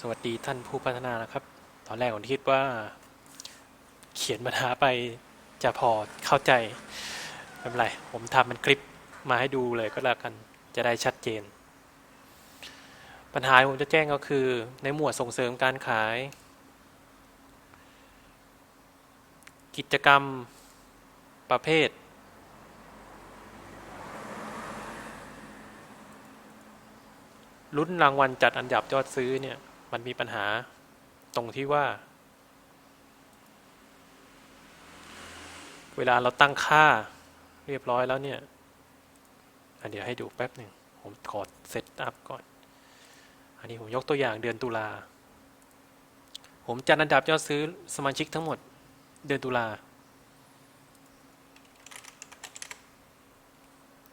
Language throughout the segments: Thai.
สวัสดีท่านผู้พัฒนานะครับ ตอนแรกผมคิดว่า เขียนปัญหาไปจะพอเข้าใจไม่เป็นไร ผมทำเป็นคลิปมาให้ดูเลยก็แล้วกันจะได้ชัดเจน ปัญหาที่ผมจะแจ้งก็คือ ในหมวดส่งเสริมการขาย กิจกรรมประเภท ลุ้นรางวัลจัดอันดับยอดซื้อเนี่ย มันมีปัญหาตรงที่ว่า เวลาเราตั้งค่าเรียบร้อยแล้วเนี่ยอะเดี๋ยวให้ดูแป๊บหนึ่งผมขอเซตอัพก่อน อันนี้ผมยกตัวอย่างเดือนตุลา ผมจัดอันดับยอดซื้อสมาชิกทั้งหมดเดือนตุลา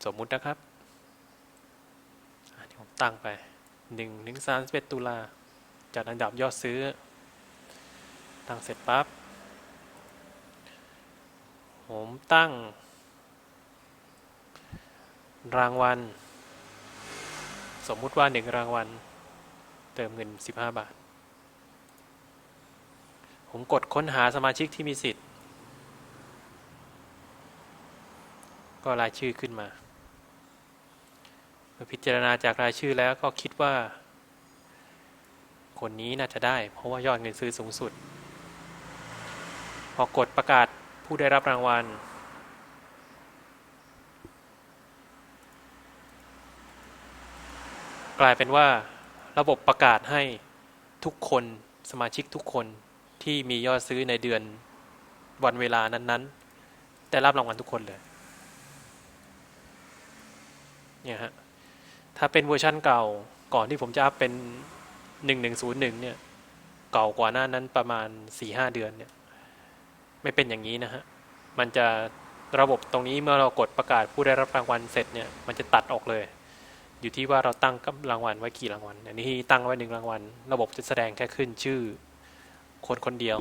สมมุตินะครับ อันนี้ผมตั้งไป หนึ่งถึงสามสิบเอ็ดตุลา จัดอันดับยอดซื้อ ตั้งเสร็จปั๊บ ผมตั้ง รางวัล สมมุติว่าหนึ่งรางวัล เติมเงิน 15 บาท ผมกดค้นหาสมาชิกที่มีสิทธิ์ ก็รายชื่อขึ้นมา อพิจารณาจากรายชื่อแล้วก็คิดว่า คนนี้น่าจะได้ เพราะว่ายอดเงินซื้อสูงสุด พอกดประกาศผู้ได้รับรางวัล กลายเป็นว่าระบบประกาศให้ทุกคนสมาชิกทุกคนที่มียอดซื้อในเดือนวันเวลานั้นๆได้รับรางวัลทุกคนเลย เนี่ยฮะ ถ้าเป็นเวอร์ชั่นเก่า ก่อนที่ผมจะอัพเป็น1101เนี่ย เก่ากว่าหน้านั้นประมาณ4-5เดือนเนี่ย ไม่เป็นอย่างนี้นะฮะ มันจะระบบตรงนี้เมื่อเรากดประกาศผู้ได้รับรางวัลเสร็จเนี่ย มันจะตัดออกเลย อยู่ที่ว่าเราตั้งกับรางวัลไว้กี่รางวัล อันนี้ตั้งไว้หนึ่งรางวัล ระบบจะแสดงแค่ขึ้นชื่อ คนคนเดียว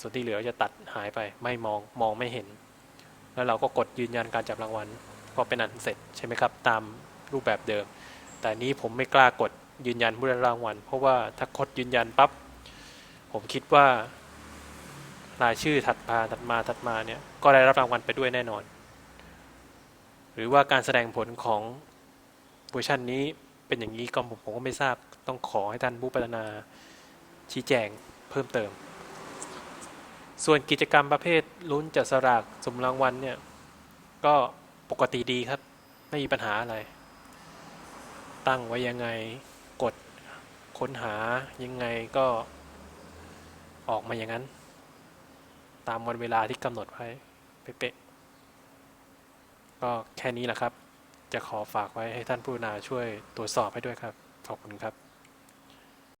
ส่วนที่เหลือจะตัดหายไป ไม่มอง มองไม่เห็น แล้วเราก็กดยืนยันการจับรางวัล ก็เป็นอันเสร็จใช่ไหมครับ ตาม รูปแบบเดิม แต่นี้ผมไม่กล้ากดยืนยันผู้ได้รับรางวัล เพราะว่าถ้ากดยืนยันปั๊บผมคิดว่ารายชื่อถัดมาถัดมาถัดมาเนี่ยก็ได้รับรางวัลไปด้วยแน่นอน หรือว่าการแสดงผลของเวอร์ชันนี้เป็นอย่างนี้ก็ผมผมก็ไม่ทราบต้องขอให้ท่านผู้พัฒนาชี้แจงเพิ่มเติม ส่วนกิจกรรมประเภทลุ้นจัดสลากสมรางวัลเนี่ยก็ปกติดีครับ ไม่มีปัญหาอะไร ตั้งไว้ยังไงกดค้นหายังไงก็ออกมาอย่างนั้น ตามวันเวลาที่กำหนดไว้เป๊ะๆก็แค่นี้แหละครับ จะขอฝากไว้ให้ท่านผู้นาช่วยตรวจสอบให้ด้วยครับ ขอบคุณครับ